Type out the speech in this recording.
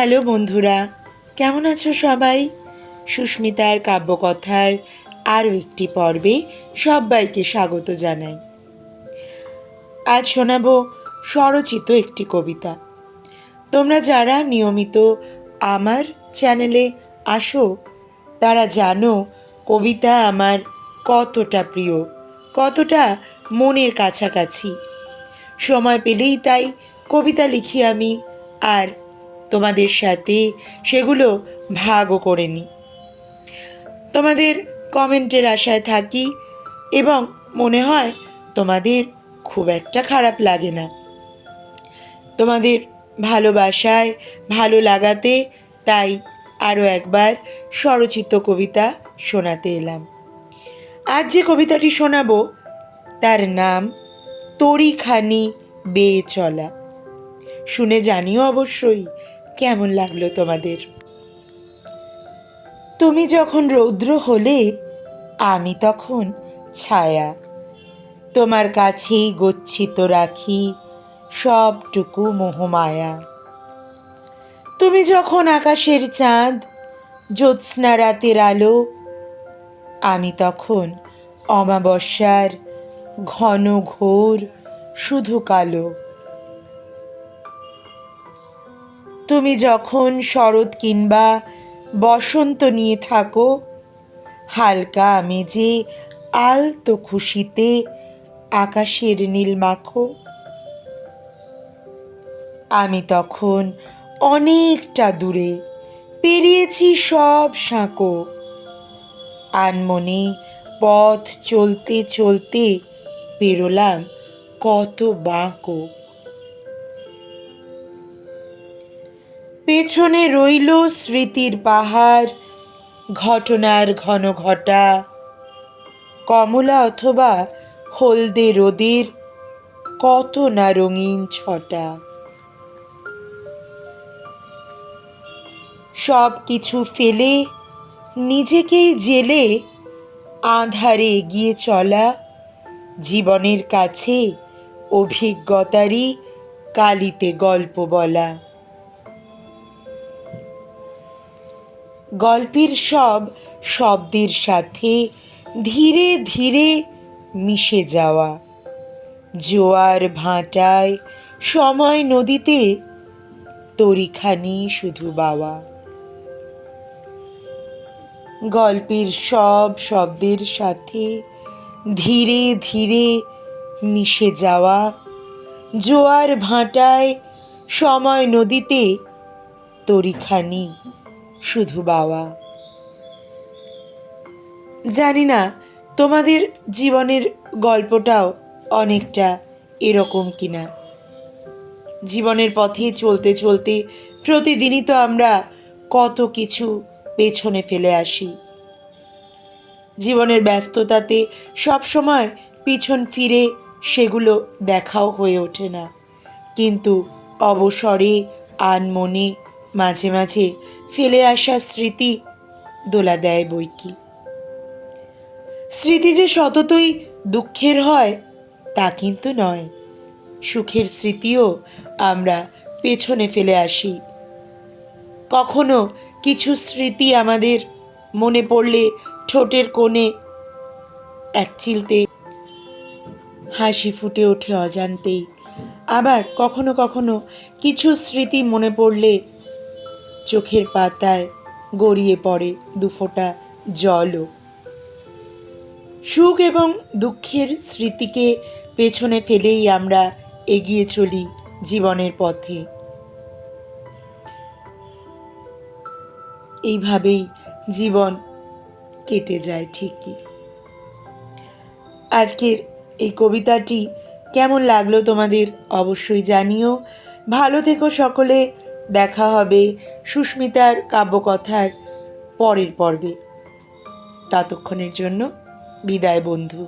Hello বন্ধুরা, কেমন আছো সবাই? সুস্মিতার কাব্যকথার আরও একটি পর্বে সবাইকে স্বাগত জানাই। আজ শোনাবো স্বরচিত একটি কবিতা। তোমরা যারা নিয়মিত আমার চ্যানেলে আসো, তারা জানো কবিতা আমার কতটা প্রিয়, কতটা মনের কাছাকাছি। সময় পেলেই তাই কবিতা লিখি আমি, আর তোমাদের সাথে সেগুলো ভাগও করে নিই তোমাদের কমেন্টের আশায় থাকি এবং মনে হয় তোমাদের খুব একটা খারাপ লাগে না। তোমাদের ভালোবাসায় ভালো লাগাতে তাই আরও একবার স্বরচিত কবিতা শোনাতে এলাম। আজ যে কবিতাটি শোনাবো, তার নাম তরিখানি বেয়ে চলা। শুনে জানিও অবশ্যই কেমন লাগল তোমাদের? তুমি যখন রৌদ্র হলে, আমি তখন ছায়া। তোমার কাছেই গচ্ছিত রাখি সবটুকু মোহমায়া। তুমি যখন আকাশের চাঁদ, জ্যোৎস্না রাতের আলো, আমি তখন অমাবস্যার ঘন ঘোর শুধু কালো। তুমি যখন শরৎ কিংবা বসন্ত নিয়ে থাকো, হালকা আমেজে আলতো খুশিতে আকাশের নীল মাখো। আমি তখন অনেকটা দূরে পেরিয়েছি সব সাঁকো। আনমনে পথ চলতে চলতে পেরোলাম কত বাঁকো। পেছনে রইল স্মৃতির পাহাড়, ঘটনার ঘন ঘটা। কমলা অথবা হলদে রোদের কত না রঙিন ছটা। সব কিছু ফেলে, নিজেকেই জেলে আধারে এগিয়ে চলা, জীবনের কাছে অভিজ্ঞতারই কালিতে গল্প বলা। গল্পের সব শব্দের সাথে ধীরে ধীরে মিশে যাওয়া। জোয়ার ভাঁটায় সময় নদীতে তরিখানি শুধু বাওয়া। গল্পের সব শব্দের সাথে ধীরে ধীরে মিশে যাওয়া। জোয়ার ভাঁটায় সময় নদীতে তরিখানি শুধু বাবা। জানি না, তোমাদের জীবনের গল্পটাও অনেকটা এরকম কিনা। জীবনের পথে চলতে চলতে প্রতিদিনই তো আমরা কত কিছু পেছনে ফেলে আসি। জীবনের ব্যস্ততাতে সব সময় পিছন ফিরে সেগুলো দেখাও হয়ে ওঠে না। কিন্তু অবসরে, আনমনে মাঝে মাঝে ফেলে আসা স্মৃতি দোলা দেয় বই কি স্মৃতি যে সততই দুঃখের হয়, তা কিন্তু নয়। সুখের স্মৃতিও আমরা পেছনে ফেলে আসি। কখনো কিছু স্মৃতি আমাদের মনে পড়লে ঠোঁটের কোণে এক চিলতে হাসি ফুটে ওঠে অজান্তেই। আবার কখনো কখনো কিছু স্মৃতি মনে পড়লে চোখের পাতায় গড়িয়ে পড়ে দুফোঁটা জলও। সুখ এবং দুঃখের স্মৃতিকে পেছনে ফেলেই আমরা এগিয়ে চলি জীবনের পথে। এইভাবেই জীবন কেটে যায় ঠিকই। আজকের এই কবিতাটি কেমন লাগল তোমাদের অবশ্যই জানিও। ভালো থেকো সকলে। দেখা হবে সুস্মিতার কাব্যকথার পরের পর্বে। ততক্ষণের জন্য বিদায় বন্ধু।